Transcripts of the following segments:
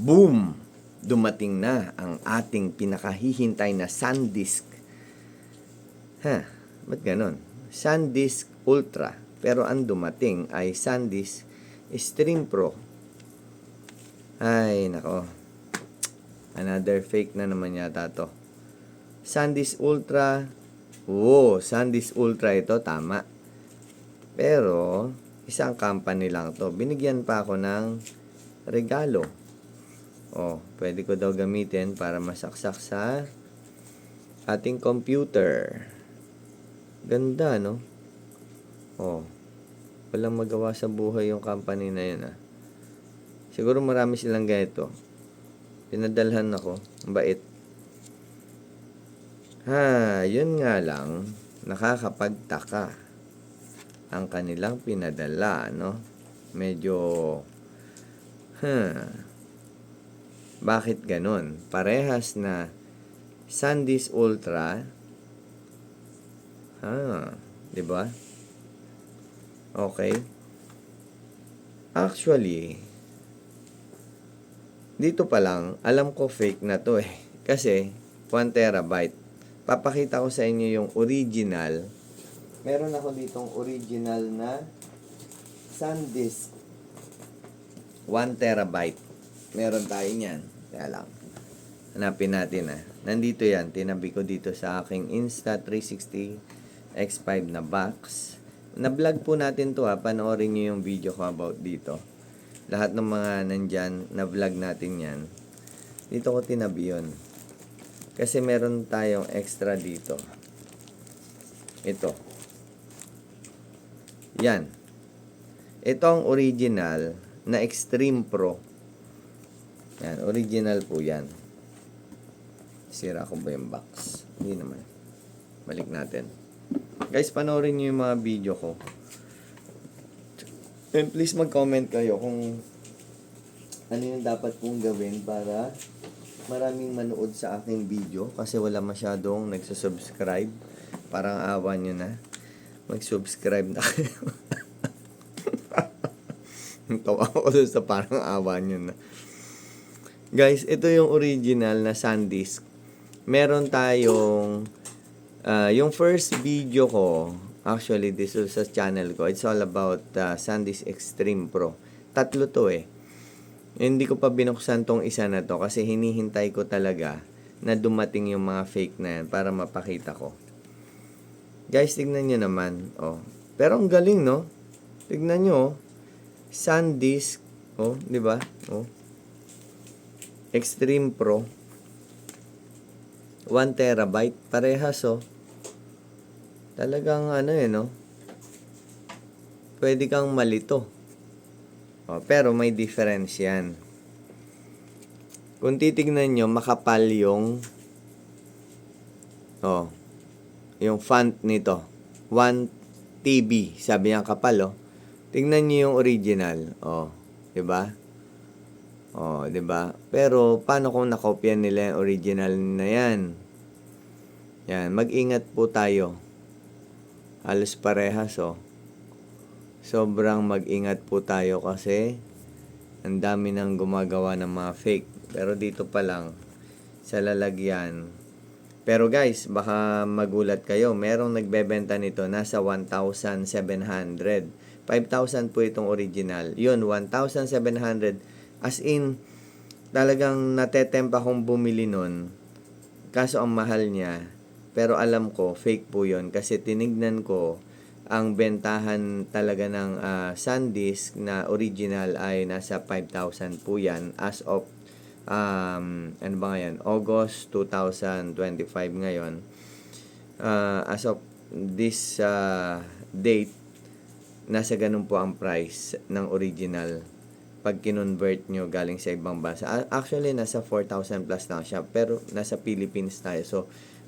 Boom! Dumating na ang ating pinakahihintay na SanDisk. Ha? Ba't ganon? SanDisk Ultra. Pero ang dumating ay SanDisk Stream Pro. Ay, nako. Another fake na naman yata to. SanDisk Ultra. Oo, SanDisk Ultra ito, tama. Pero, isang company lang to. Binigyan pa ako ng regalo. Oh, pwede ko daw gamitin para masaksak sa ating computer. Ganda, no? Oh, walang magawa sa buhay yung company na yun, ah. Siguro marami silang ganito. Pinadalhan ako. Ang bait. Ha, yun nga lang, nakakapagtaka ang kanilang pinadala, no? Medyo, huh, bakit ganon? Parehas na Sandisk Ultra, ha, di ba? Okay. Actually, dito pa lang, alam ko fake na to eh. Kasi, 1 terabyte. Papakita ko sa inyo yung original. Meron ako ditong original na SanDisk 1 terabyte. Meron tayo niyan. Kaya lang. Hanapin natin ah. Nandito yan. Tinabi ko dito sa aking Insta360 X5 na box. Na-vlog po natin to ha. Panoorin nyo yung video ko about dito. Lahat ng mga nandyan, na-vlog natin yan. Dito ko tinabi yun. Kasi meron tayong extra dito. Ito. Yan. Ito ang original na Extreme Pro. Yan, original po yan. Sira ko ba yung box? Hindi naman. Balik natin. Guys, panoorin nyo yung mga video ko. And please mag-comment kayo kung ano yung dapat kong gawin para maraming manood sa aking video kasi wala masyadong nagsusubscribe. Parang awa nyo na. Mag-subscribe na kayo. Tawa ko sa parang awa nyo na. Guys, ito yung original na SanDisk. Meron tayong ah, yung first video ko, actually this was sa channel ko. It's all about uh, SanDisk Extreme Pro. Tatlo to eh. Hindi ko pa binuksan tong isa na to kasi hinihintay ko talaga na dumating yung mga fake na yan para mapakita ko. Guys, tignan nyo naman. Oh. Pero ang galing, no? Tignan nyo, oh. SanDisk. Oh, di ba? Oh. Extreme Pro. 1 terabyte. Parehas, oh. Talagang ano eh, no? Pwede kang malito. Oh, pero may difference yan. Kung titignan nyo, makapal yung oh, yung font nito. 1 TB. Sabi niya kapal, oh. Tingnan niyo yung original. Oh, 'di ba? Oh, 'di ba? Pero paano kung nakopya nila yung original na 'yan? Yan, mag-ingat po tayo. Halos parehas, oh. Sobrang mag-ingat po tayo kasi ang dami nang gumagawa ng mga fake. Pero dito pa lang sa lalagyan. Pero guys, baka magulat kayo. Merong nagbebenta nito nasa 1,700. 5,000 po itong original. Yun, 1,700. As in, talagang natetempa kong bumili nun. Kaso ang mahal niya. Pero alam ko, fake po yun. Kasi tinignan ko, ang bentahan talaga ng ah, SanDisk na original ay nasa 5,000 po yan as of um, ano ba ngayon? August 2025 ngayon. Ah, as of this ah, date, nasa ganun po ang price ng original pag kinonvert nyo galing sa ibang bansa. Actually, nasa 4,000 plus lang siya. Pero nasa Philippines tayo. So,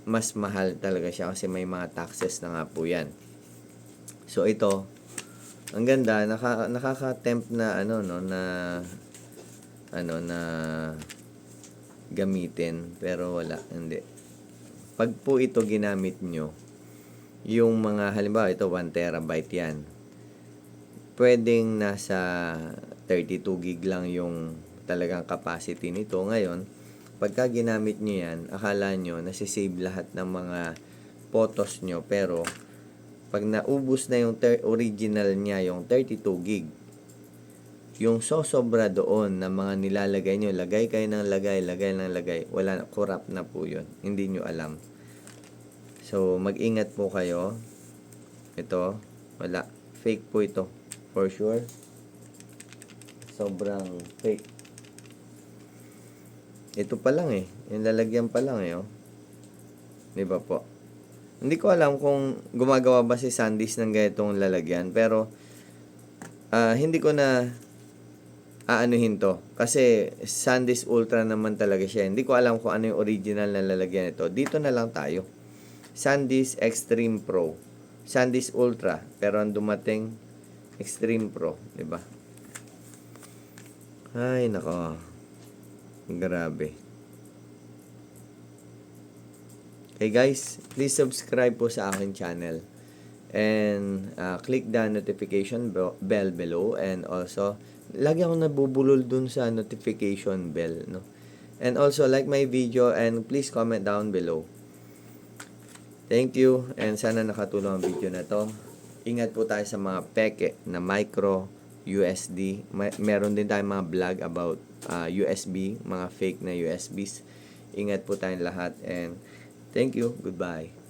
mas mahal talaga siya kasi may mga taxes na nga po yan. So, ito, ang ganda, naka, nakaka-tempt na ano, no, na ano, na gamitin. Pero wala, hindi. Pag po ito ginamit nyo, yung mga, halimbawa, ito 1 terabyte yan pwedeng nasa 32 gig lang yung talagang capacity nito. Ngayon, pagka ginamit nyo yan, akala nyo nasisave lahat ng mga photos nyo. Pero, pag naubos na yung original niya, yung 32 gig, yung sosobra doon na mga nilalagay nyo, lagay kayo ng lagay, lagay ng lagay, wala, corrupt na po yun. Hindi nyo alam. So, mag-ingat po kayo. Ito, wala. Fake po ito. For sure. Sobrang fake. Ito pa lang eh. Yung lalagyan pa lang eh. Oh. Di ba po? Hindi ko alam kung gumagawa ba si Sandys ng ganitong lalagyan. Pero, ah, hindi ko na aanuhin to. Kasi Sandys Ultra naman talaga siya. Hindi ko alam kung ano yung original na lalagyan nito. Dito na lang tayo. Sandys Extreme Pro. Sandys Ultra. Pero ang dumating Extreme Pro. di ba? Ay, nako. Grabe. Okay guys, please subscribe po sa akin channel. And uh, click the notification be- bell below. And also, lagi ako nabubulol dun sa notification bell. No? And also, like my video and please comment down below. Thank you and sana nakatulong ang video na to. Ingat po tayo sa mga peke na micro USD. May, meron din tayong mga vlog about uh, USB, mga fake na USBs. Ingat po tayong lahat and thank you. Goodbye.